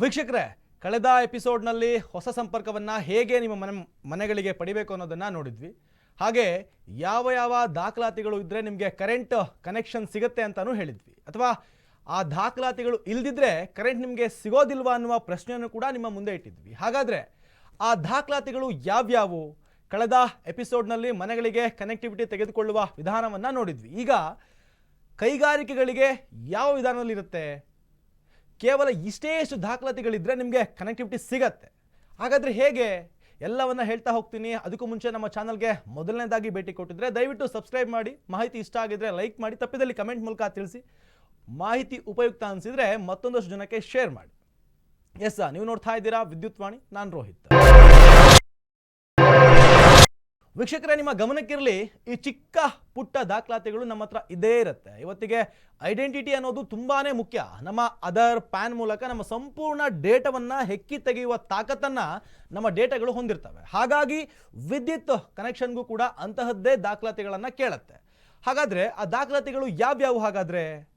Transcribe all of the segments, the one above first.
ವೀಕ್ಷಕರೇ, ಕಳೆದ ಎಪಿಸೋಡ್ನಲ್ಲಿ ಹೊಸ ಸಂಪರ್ಕವನ್ನು ಹೇಗೆ ನಿಮ್ಮ ಮನೆ, ಮನೆಗಳಿಗೆ ಪಡಿಬೇಕು ಅನ್ನೋದನ್ನು ನೋಡಿದ್ವಿ. ಹಾಗೆ ಯಾವ ಯಾವ ದಾಖಲಾತಿಗಳು ಇದ್ದರೆ ನಿಮಗೆ ಕರೆಂಟ್ ಕನೆಕ್ಷನ್ ಸಿಗುತ್ತೆ ಅಂತಲೂ ಹೇಳಿದ್ವಿ. ಅಥವಾ ಆ ದಾಖಲಾತಿಗಳು ಇಲ್ದಿದ್ರೆ ಕರೆಂಟ್ ನಿಮಗೆ ಸಿಗೋದಿಲ್ವಾ ಅನ್ನುವ ಪ್ರಶ್ನೆಯನ್ನು ಕೂಡ ನಿಮ್ಮ ಮುಂದೆ ಇಟ್ಟಿದ್ವಿ. ಹಾಗಾದರೆ ಆ ದಾಖಲಾತಿಗಳು ಯಾವ್ಯಾವು? ಕಳೆದ ಎಪಿಸೋಡ್ನಲ್ಲಿ ಮನೆಗಳಿಗೆ ಕನೆಕ್ಟಿವಿಟಿ ತೆಗೆದುಕೊಳ್ಳುವ ವಿಧಾನವನ್ನು ನೋಡಿದ್ವಿ. ಈಗ ಕೈಗಾರಿಕೆಗಳಿಗೆ ಯಾವ ವಿಧಾನದಲ್ಲಿರುತ್ತೆ? ಕೇವಲ ಇಷ್ಟೇ ಇಷ್ಟು ದಾಖಲಾತಿಗಳಿದ್ದರೆ ನಿಮಗೆ ಕನೆಕ್ಟಿವಿಟಿ ಸಿಗತ್ತೆ. ಹಾಗಾದರೆ ಹೇಗೆ? ಎಲ್ಲವನ್ನ ಹೇಳ್ತಾ ಹೋಗ್ತೀನಿ. ಅದಕ್ಕೂ ಮುಂಚೆ ನಮ್ಮ ಚಾನಲ್ಗೆ ಮೊದಲನೇದಾಗಿ ಭೇಟಿ ಕೊಟ್ಟಿದ್ರೆ ದಯವಿಟ್ಟು ಸಬ್ಸ್ಕ್ರೈಬ್ ಮಾಡಿ, ಮಾಹಿತಿ ಇಷ್ಟ ಆಗಿದ್ರೆ ಲೈಕ್ ಮಾಡಿ, ತಪ್ಪಿದಲ್ಲಿ ಕಮೆಂಟ್ ಮೂಲಕ ತಿಳಿಸಿ. ಮಾಹಿತಿ ಉಪಯುಕ್ತ ಅನಿಸಿದರೆ ಮತ್ತೊಂದಷ್ಟು ಜನಕ್ಕೆ ಶೇರ್ ಮಾಡಿ. ಎಸ್ ನೀವು ನೋಡ್ತಾ ಇದ್ದೀರಾ ವಿದ್ಯುತ್ ವಾಣಿ, ನಾನು ರೋಹಿತ್. ವೀಕ್ಷಕರೇ, ನಿಮ್ಮ ಗಮನಕ್ಕಿರಲಿ, ಈ ಚಿಕ್ಕ ಪುಟ್ಟ ದಾಖಲಾತಿಗಳು ನಮ್ಮ ಹತ್ರ ಇದೇ ಇರುತ್ತೆ. ಇವತ್ತಿಗೆ ಐಡೆಂಟಿಟಿ ಅನ್ನೋದು ತುಂಬಾ ಮುಖ್ಯ. ನಮ್ಮ ಅದರ್ ಪ್ಯಾನ್ ಮೂಲಕ ನಮ್ಮ ಸಂಪೂರ್ಣ ಡೇಟಾವನ್ನು ಹೆಕ್ಕಿ ತೆಗೆಯುವ ತಾಕತ್ತನ್ನು ನಮ್ಮ ಡೇಟಾಗಳು ಹೊಂದಿರ್ತವೆ. ಹಾಗಾಗಿ ವಿದ್ಯುತ್ ಕನೆಕ್ಷನ್ಗೂ ಕೂಡ ಅಂತಹದ್ದೇ ದಾಖಲಾತಿಗಳನ್ನು ಕೇಳುತ್ತೆ. ಹಾಗಾದರೆ ಆ ದಾಖಲಾತಿಗಳು ಯಾವ್ಯಾವು ಹಾಗಾದರೆ?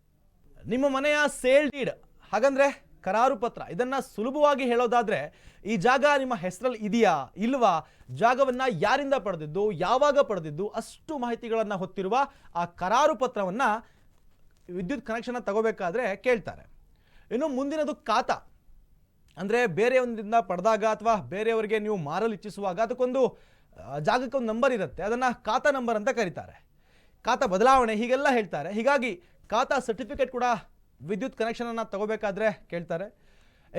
ನಿಮ್ಮ ಮನೆಯ ಸೇಲ್ ಡೀಡ್. ಹಾಗಂದ್ರೆ? ಕರಾರು ಪತ್ರ ಇದನ್ನ ಸುಲಭವಾಗಿ ಹೇಳೋದಾದ್ರೆ, ಈ ಜಾಗ ನಿಮ್ಮ ಹೆಸರಲ್ಲಿ ಇದೆಯಾ ಇಲ್ವಾ, ಜಾಗವನ್ನ ಯಾರಿಂದ ಪಡೆದಿದ್ದು, ಯಾವಾಗ ಪಡೆದಿದ್ದು, ಅಷ್ಟು ಮಾಹಿತಿಗಳನ್ನು ಹೊತ್ತಿರುವ ಆ ಕರಾರು ಪತ್ರವನ್ನ ವಿದ್ಯುತ್ ಕನೆಕ್ಷನ್ ತಗೋಬೇಕಾದ್ರೆ ಕೇಳ್ತಾರೆ. ಇನ್ನು ಮುಂದಿನದು ಖಾತಾ. ಅಂದರೆ ಬೇರೆಯವರಿಂದ ಪಡೆದಾಗ ಅಥವಾ ಬೇರೆಯವರಿಗೆ ನೀವು ಮಾರಲು ಇಚ್ಛಿಸುವಾಗ ಅದಕ್ಕೊಂದು ಜಾಗಕ್ಕೆ ಒಂದು ನಂಬರ್ ಇರುತ್ತೆ. ಅದನ್ನು ಖಾತಾ ನಂಬರ್ ಅಂತ ಕರೀತಾರೆ. ಖಾತಾ ಬದಲಾವಣೆ ಹೀಗೆಲ್ಲ ಹೇಳ್ತಾರೆ. ಹೀಗಾಗಿ ಖಾತಾ ಸರ್ಟಿಫಿಕೇಟ್ ಕೂಡ ವಿದ್ಯುತ್ ಕನೆಕ್ಷನನ್ನು ತಗೋಬೇಕಾದ್ರೆ ಕೇಳ್ತಾರೆ.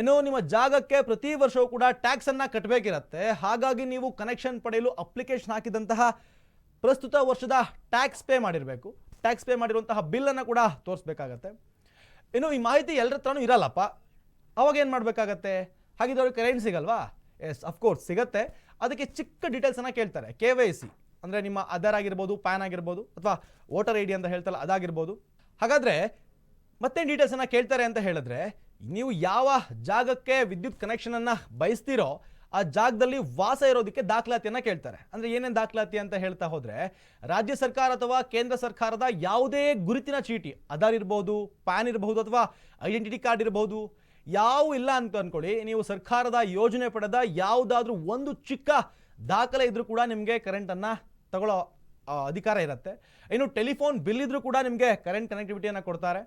ಇನ್ನು ನಿಮ್ಮ ಜಾಗಕ್ಕೆ ಪ್ರತಿ ವರ್ಷವೂ ಕೂಡ ಟ್ಯಾಕ್ಸನ್ನು ಕಟ್ಟಬೇಕಿರತ್ತೆ ಹಾಗಾಗಿ ನೀವು ಕನೆಕ್ಷನ್ ಪಡೆಯಲು ಅಪ್ಲಿಕೇಶನ್ ಹಾಕಿದಂತಹ ಪ್ರಸ್ತುತ ವರ್ಷದ ಟ್ಯಾಕ್ಸ್ ಪೇ ಮಾಡಿರಬೇಕು. ಟ್ಯಾಕ್ಸ್ ಪೇ ಮಾಡಿರುವಂತಹ ಬಿಲ್ಲನ್ನು ಕೂಡ ತೋರಿಸ್ಬೇಕಾಗತ್ತೆ. ಇನ್ನು ಈ ಮಾಹಿತಿ ಎಲ್ಲರ ಹತ್ರನೂ ಇರಲ್ಲಪ್ಪ. ಅವಾಗ ಏನು ಮಾಡಬೇಕಾಗತ್ತೆ? ಹಾಗಿದ್ರೆ ಅವ್ರಿಗೆ ಕರೆಂಟ್ ಸಿಗಲ್ವಾ ಎಸ್ ಅಫ್ಕೋರ್ಸ್ ಸಿಗತ್ತೆ. ಅದಕ್ಕೆ ಚಿಕ್ಕ ಡೀಟೇಲ್ಸನ್ನು ಕೇಳ್ತಾರೆ. ಕೆ ವೈ ಸಿ ಅಂದರೆ ನಿಮ್ಮ ಆಧಾರ್ ಆಗಿರ್ಬೋದು ಪ್ಯಾನ್ ಆಗಿರ್ಬೋದು, ಅಥವಾ ವೋಟರ್ ಐ ಡಿ ಅಂತ ಹೇಳ್ತಲ್ಲ ಅದಾಗಿರ್ಬೋದು. ಹಾಗಾದರೆ ಮತ್ತೇನು ಡೀಟೇಲ್ಸನ್ನು ಕೇಳ್ತಾರೆ ಅಂತ ಹೇಳಿದ್ರೆ, ನೀವು ಯಾವ ಜಾಗಕ್ಕೆ ವಿದ್ಯುತ್ ಕನೆಕ್ಷನನ್ನು ಬಯಸ್ತೀರೋ, ಆ ಜಾಗದಲ್ಲಿ ವಾಸ ಇರೋದಕ್ಕೆ ದಾಖಲಾತಿಯನ್ನು ಕೇಳ್ತಾರೆ. ಅಂದರೆ ಏನೇನು ದಾಖಲಾತಿ ಅಂತ ಹೇಳ್ತಾ ಹೋದರೆ, ರಾಜ್ಯ ಸರ್ಕಾರ ಅಥವಾ ಕೇಂದ್ರ ಸರ್ಕಾರದ ಯಾವುದೇ ಗುರುತಿನ ಚೀಟಿ, ಆಧಾರ್ ಇರ್ಬೋದು, ಪ್ಯಾನ್ ಇರಬಹುದು ಅಥವಾ ಐಡೆಂಟಿಟಿ ಕಾರ್ಡ್ ಇರಬಹುದು ಯಾವ ಇಲ್ಲ ಅಂತ ಅನ್ಕೊಳ್ಳಿ, ನೀವು ಸರ್ಕಾರದ ಯೋಜನೆ ಪಡೆದ ಯಾವುದಾದ್ರೂ ಒಂದು ಚಿಕ್ಕ ದಾಖಲೆ ಇದ್ರೂ ಕೂಡ ನಿಮಗೆ ಕರೆಂಟನ್ನು ತಗೊಳ್ಳೋ ಅಧಿಕಾರ ಇರುತ್ತೆ. ಇನ್ನು ಟೆಲಿಫೋನ್ ಬಿಲ್ ಇದ್ರೂ ಕೂಡ ನಿಮಗೆ ಕರೆಂಟ್ ಕನೆಕ್ಟಿವಿಟಿಯನ್ನು ಕೊಡ್ತಾರೆ.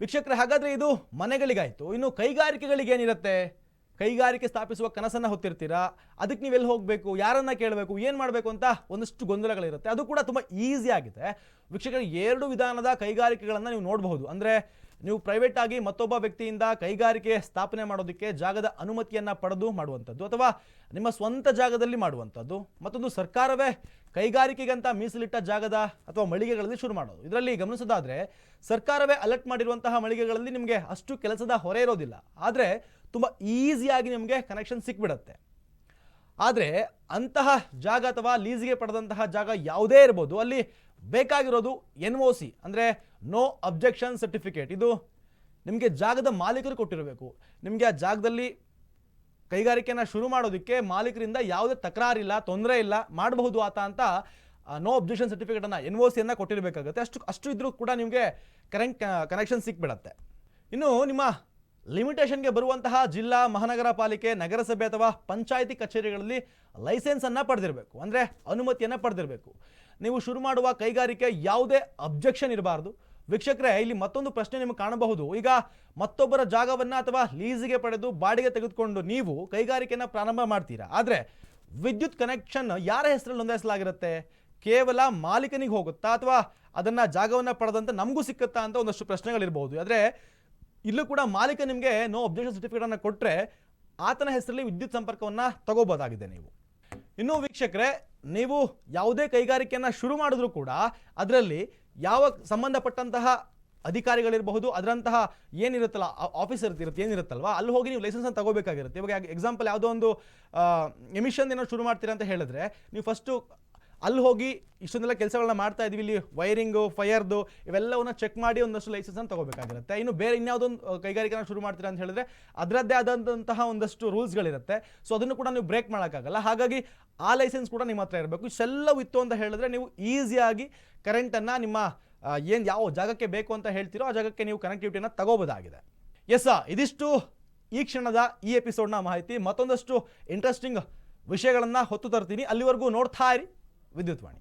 ವೀಕ್ಷಕರೇ, ಹಾಗಾದರೆ ಇದು ಮನೆಗಳಿಗಾಯಿತು. ಇನ್ನು ಕೈಗಾರಿಕೆಗಳಿಗೆ ಏನಿರುತ್ತೆ ಕೈಗಾರಿಕೆ ಸ್ಥಾಪಿಸುವ ಕನಸನ್ನು ಹೊತ್ತಿರ್ತೀರಾ? ಅದಕ್ಕೆ ನೀವೆಲ್ಲಿ ಹೋಗಬೇಕು? ಯಾರನ್ನು ಕೇಳಬೇಕು? ಏನು ಮಾಡಬೇಕು ಅಂತ ಒಂದಷ್ಟು ಗೊಂದಲಗಳಿರುತ್ತೆ. ಅದು ಕೂಡ ತುಂಬ ಈಸಿ ಆಗಿದೆ. ವೀಕ್ಷಕರು, ಎರಡು ವಿಧಾನದ ಕೈಗಾರಿಕೆಗಳನ್ನು ನೀವು ನೋಡಬಹುದು. ಅಂದರೆ ನೀವು ಪ್ರೈವೇಟ್ ಆಗಿ ಮತ್ತೊಬ್ಬ ವ್ಯಕ್ತಿಯಿಂದ ಕೈಗಾರಿಕೆ ಸ್ಥಾಪನೆ ಮಾಡೋದಕ್ಕೆ ಜಾಗದ ಅನುಮತಿಯನ್ನು ಪಡೆದು ಮಾಡುವಂಥದ್ದು ಅಥವಾ ನಿಮ್ಮ ಸ್ವಂತ ಜಾಗದಲ್ಲಿ ಮಾಡುವಂಥದ್ದು ಮತ್ತೊಂದು ಸರ್ಕಾರವೇ ಕೈಗಾರಿಕೆಗಂತ ಮೀಸಲಿಟ್ಟ ಜಾಗದ ಅಥವಾ ಮಳಿಗೆಗಳಲ್ಲಿ ಶುರು ಮಾಡೋದು. ಇದರಲ್ಲಿ ಗಮನಿಸೋದಾದ್ರೆ ಸರ್ಕಾರವೇ ಅಲರ್ಟ್ ಮಾಡಿರುವಂತಹ ಮಳಿಗೆಗಳಲ್ಲಿ ನಿಮಗೆ ಅಷ್ಟು ಕೆಲಸದ ಹೊರೆ ಇರೋದಿಲ್ಲ. ಆದರೆ ತುಂಬ ಈಸಿಯಾಗಿ ನಿಮಗೆ ಕನೆಕ್ಷನ್ ಸಿಕ್ಬಿಡುತ್ತೆ. ಆದರೆ ಅಂತಹ ಜಾಗ ಅಥವಾ ಲೀಸ್ಗೆ ಪಡೆದಂತಹ ಜಾಗ ಯಾವುದೇ ಇರ್ಬೋದು, ಅಲ್ಲಿ ಬೇಕಾಗಿರೋದು ಎನ್ ಒ ಸಿ ಅಂದರೆ ನೋ ಅಬ್ಜೆಕ್ಷನ್ ಸರ್ಟಿಫಿಕೇಟ್. ಇದು ನಿಮಗೆ ಜಾಗದ ಮಾಲೀಕರು ಕೊಟ್ಟಿರಬೇಕು. ನಿಮಗೆ ಆ ಜಾಗದಲ್ಲಿ ಕೈಗಾರಿಕೆಯನ್ನು ಶುರು ಮಾಡೋದಕ್ಕೆ ಮಾಲೀಕರಿಂದ ಯಾವುದೇ ತಕರಾರಿಲ್ಲ, ತೊಂದರೆ ಇಲ್ಲ, ಮಾಡಬಹುದು ಆತ ಅಂತ ನೋ ಅಬ್ಜೆಕ್ಷನ್ ಸರ್ಟಿಫಿಕೇಟನ್ನು ಎನ್ ಒ ಸಿಯನ್ನು ಕೊಟ್ಟಿರಬೇಕಾಗುತ್ತೆ. ಅಷ್ಟು ಅಷ್ಟು ಇದ್ರೂ ಕೂಡ ನಿಮಗೆ ಕರೆಂಟ್ ಕನೆಕ್ಷನ್ ಸಿಕ್ಬಿಡತ್ತೆ. ಇನ್ನು ನಿಮ್ಮ ಲಿಮಿಟೇಷನ್ಗೆ ಬರುವಂತಹ ಜಿಲ್ಲಾ, ಮಹಾನಗರ ಪಾಲಿಕೆ, ನಗರಸಭೆ ಅಥವಾ ಪಂಚಾಯಿತಿ ಕಚೇರಿಗಳಲ್ಲಿ ಲೈಸೆನ್ಸನ್ನು ಪಡೆದಿರಬೇಕು. ಅಂದರೆ ಅನುಮತಿಯನ್ನು ಪಡೆದಿರಬೇಕು. ನೀವು ಶುರು ಮಾಡುವ ಕೈಗಾರಿಕೆ ಯಾವುದೇ ಅಬ್ಜೆಕ್ಷನ್ ಇರಬಾರ್ದು. ವೀಕ್ಷಕರೇ, ಇಲ್ಲಿ ಮತ್ತೊಂದು ಪ್ರಶ್ನೆ ನಿಮಗೆ ಕಾಣಬಹುದು. ಈಗ ಮತ್ತೊಬ್ಬರ ಜಾಗವನ್ನು ಅಥವಾ ಲೀಸಿಗೆ ಪಡೆದು ಬಾಡಿಗೆ ತೆಗೆದುಕೊಂಡು ನೀವು ಕೈಗಾರಿಕೆಯನ್ನು ಪ್ರಾರಂಭ ಮಾಡ್ತೀರಾ? ಆದರೆ ವಿದ್ಯುತ್ ಕನೆಕ್ಷನ್ ಯಾರ ಹೆಸರಲ್ಲಿ ನೋಂದಾಯಿಸಲಾಗಿರುತ್ತೆ? ಕೇವಲ ಮಾಲೀಕನಿಗೆ ಹೋಗುತ್ತಾ ಅಥವಾ ಅದನ್ನ ಜಾಗವನ್ನ ಪಡೆದಂತ ನಮಗೂ ಸಿಕ್ಕುತ್ತಾ ಅಂತ ಒಂದಷ್ಟು ಪ್ರಶ್ನೆಗಳಿರಬಹುದು. ಆದರೆ ಇಲ್ಲೂ ಕೂಡ ಮಾಲೀಕ ನಿಮಗೆ ನೋ ಅಬ್ಜೆಕ್ಷನ್ ಸರ್ಟಿಫಿಕೇಟ್ ಅನ್ನು ಕೊಟ್ಟರೆ ಆತನ ಹೆಸರಲ್ಲಿ ವಿದ್ಯುತ್ ಸಂಪರ್ಕವನ್ನ ತಗೋಬೋದಾಗಿದೆ ನೀವು. ಇನ್ನು ವೀಕ್ಷಕರೇ, ನೀವು ಯಾವುದೇ ಕೈಗಾರಿಕೆಯನ್ನ ಶುರು ಮಾಡಿದ್ರೂ ಕೂಡ ಅದರಲ್ಲಿ ಯಾವ ಸಂಬಂಧಪಟ್ಟಂತಹ ಅಧಿಕಾರಿಗಳಿರಬಹುದು, ಅದರಂತಹ ಏನಿರುತ್ತಲ್ಲ ಆಫೀಸರ್ ಇರುತ್ತೆ ಏನಿರುತ್ತಲ್ವ, ಅಲ್ಲಿ ಹೋಗಿ ನೀವು ಲೈಸೆನ್ಸ್ ಅನ್ನು ತಗೋಬೇಕಾಗಿರುತ್ತೆ. ಇವಾಗ ಎಕ್ಸಾಂಪಲ್ ಯಾವುದೋ ಒಂದು ಎಮಿಷನ್ ಏನೋ ಶುರು ಮಾಡ್ತೀರಾ ಅಂತ ಹೇಳಿದ್ರೆ, ನೀವು ಫಸ್ಟು ಅಲ್ಲಿ ಹೋಗಿ ಇಷ್ಟೊಂದೆಲ್ಲ ಕೆಲಸಗಳನ್ನ ಮಾಡ್ತಾ ಇದೀವಿ ಇಲ್ಲಿ ವೈರಿಂಗು ಫೈರ್ದು ಇವೆಲ್ಲವನ್ನ ಚೆಕ್ ಮಾಡಿ ಒಂದಷ್ಟು ಲೈಸೆನ್ಸ್ ಅನ್ನು ತಗೋಬೇಕಾಗಿರುತ್ತೆ. ಇನ್ನು ಬೇರೆ ಇನ್ಯಾವುದೊಂದು ಕೈಗಾರಿಕೆನ ಶುರು ಮಾಡ್ತೀರಾ ಅಂತ ಹೇಳಿದ್ರೆ ಅದರದ್ದೇ ಆದಂತಹ ಒಂದಷ್ಟು ರೂಲ್ಸ್ಗಳಿರುತ್ತೆ. ಸೊ ಅದನ್ನು ಕೂಡ ನೀವು ಬ್ರೇಕ್ ಮಾಡೋಕ್ಕಾಗಲ್ಲ. ಹಾಗಾಗಿ ಆ ಲೈಸೆನ್ಸ್ ಕೂಡ ನಿಮ್ಮ ಹತ್ರ ಇರಬೇಕು. ಇಷ್ಟೆಲ್ಲವೂ ಇತ್ತು ಅಂತ ಹೇಳಿದ್ರೆ ನೀವು ಈಸಿಯಾಗಿ ಕರೆಂಟನ್ನು ನಿಮ್ಮ ಏನು ಯಾವ ಜಾಗಕ್ಕೆ ಬೇಕು ಅಂತ ಹೇಳ್ತೀರೋ ಆ ಜಾಗಕ್ಕೆ ನೀವು ಕನೆಕ್ಟಿವಿಟಿನ ತಗೋಬೋದಾಗಿದೆ ಎಸ್ ಇದಿಷ್ಟು ಈ ಕ್ಷಣದ ಈ ಎಪಿಸೋಡ್ನ ಮಾಹಿತಿ. ಮತ್ತೊಂದಷ್ಟು ಇಂಟ್ರೆಸ್ಟಿಂಗ್ ವಿಷಯಗಳನ್ನು ಹೊತ್ತು ತರ್ತೀನಿ. ಅಲ್ಲಿವರೆಗೂ ನೋಡ್ತಾ ಇರಿ. ವಿದ್ಯುತ್ವಾಣಿ